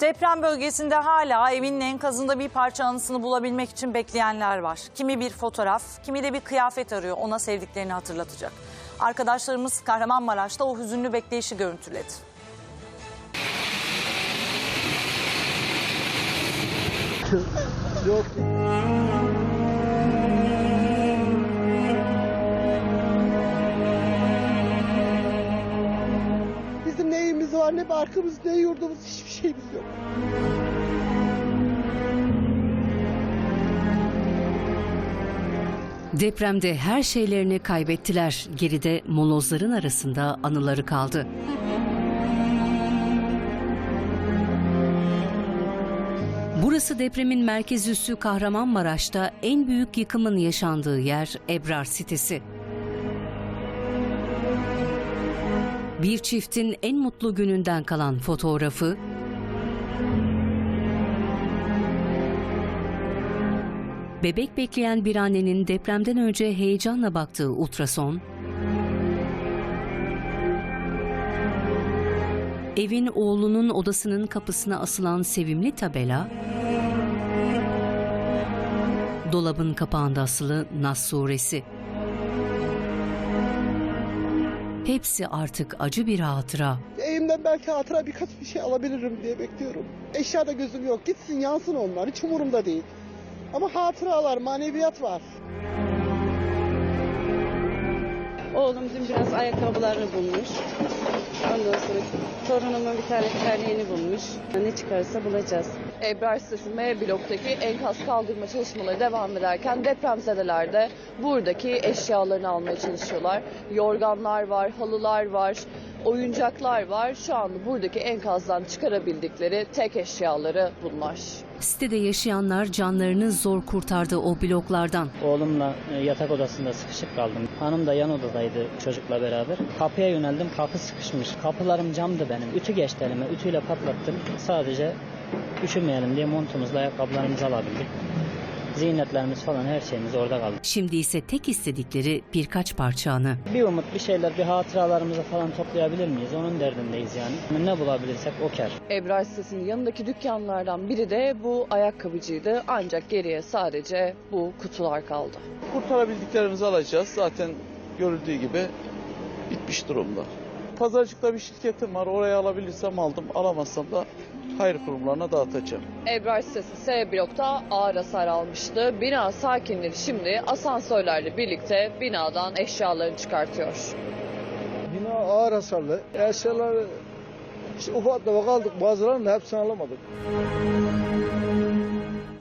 Deprem bölgesinde hala evinin enkazında bir parça anısını bulabilmek için bekleyenler var. Kimi bir fotoğraf, kimi de bir kıyafet arıyor ona sevdiklerini hatırlatacak. Arkadaşlarımız Kahramanmaraş'ta o hüzünlü bekleyişi görüntüledi. Yok. Ne barkımız, ne yurdumuz, hiçbir şeyimiz yok. Depremde her şeylerini kaybettiler. Geride molozların arasında anıları kaldı. Burası depremin merkez üssü Kahramanmaraş'ta en büyük yıkımın yaşandığı yer Ebrar sitesi. Bir çiftin en mutlu gününden kalan fotoğrafı. Bebek bekleyen bir annenin depremden önce heyecanla baktığı ultrason, evin oğlunun odasının kapısına asılan sevimli tabela, dolabın kapağında asılı Nas suresi. Hepsi artık acı bir hatıra. Evimden belki hatıra birkaç bir şey alabilirim diye bekliyorum. Eşyada gözüm yok. Gitsin yansın onlar. Hiç umurumda değil. Ama hatıralar, maneviyat var. Oğlum dün biraz ayakkabılarını bulmuş. Ondan sonra torunumun bir tane terliğini bulmuş. Ne çıkarsa bulacağız. Ebrar sitesi M bloktaki enkaz kaldırma çalışmaları devam ederken depremzedeler de buradaki eşyalarını almaya çalışıyorlar. Yorganlar var, halılar var, oyuncaklar var. Şu anda buradaki enkazdan çıkarabildikleri tek eşyaları bunlar. Sitede yaşayanlar canlarını zor kurtardı o bloklardan. Oğlumla e, yatak odasında sıkışıp kaldım. Hanım da yan odadaydı çocukla beraber. Kapıya yöneldim, kapı sıkışmış. Kapılarım camdı benim. Ütü geçti elime, ütüyle patlattım. Sadece üşümeyelim diye montumuzla ayakkabılarımızı alabildik. Ziynetlerimiz falan her şeyimiz orada kaldı. Şimdi ise tek istedikleri birkaç parça anı. Bir umut, bir şeyler, bir hatıralarımızı falan toplayabilir miyiz? Onun derdindeyiz yani. Ne bulabilirsek o kar. Ebrar sitesinin yanındaki dükkanlardan biri de bu ayakkabıcıydı. Ancak geriye sadece bu kutular kaldı. kurtarabildiklerimizi alacağız. Zaten görüldüğü gibi bitmiş durumda. Pazarcıkta bir şirketim var. Oraya alabilirsem aldım. Alamazsam da hayır kurumlarına dağıtacağım. Ebrar sitesi S blokta ağır hasar almıştı. Bina sakinleri şimdi asansörlerle birlikte binadan eşyalarını çıkartıyor. Bina ağır hasarlı. Eşyalar işte ufak tefek aldık. Bazılarını da hepsini alamadık.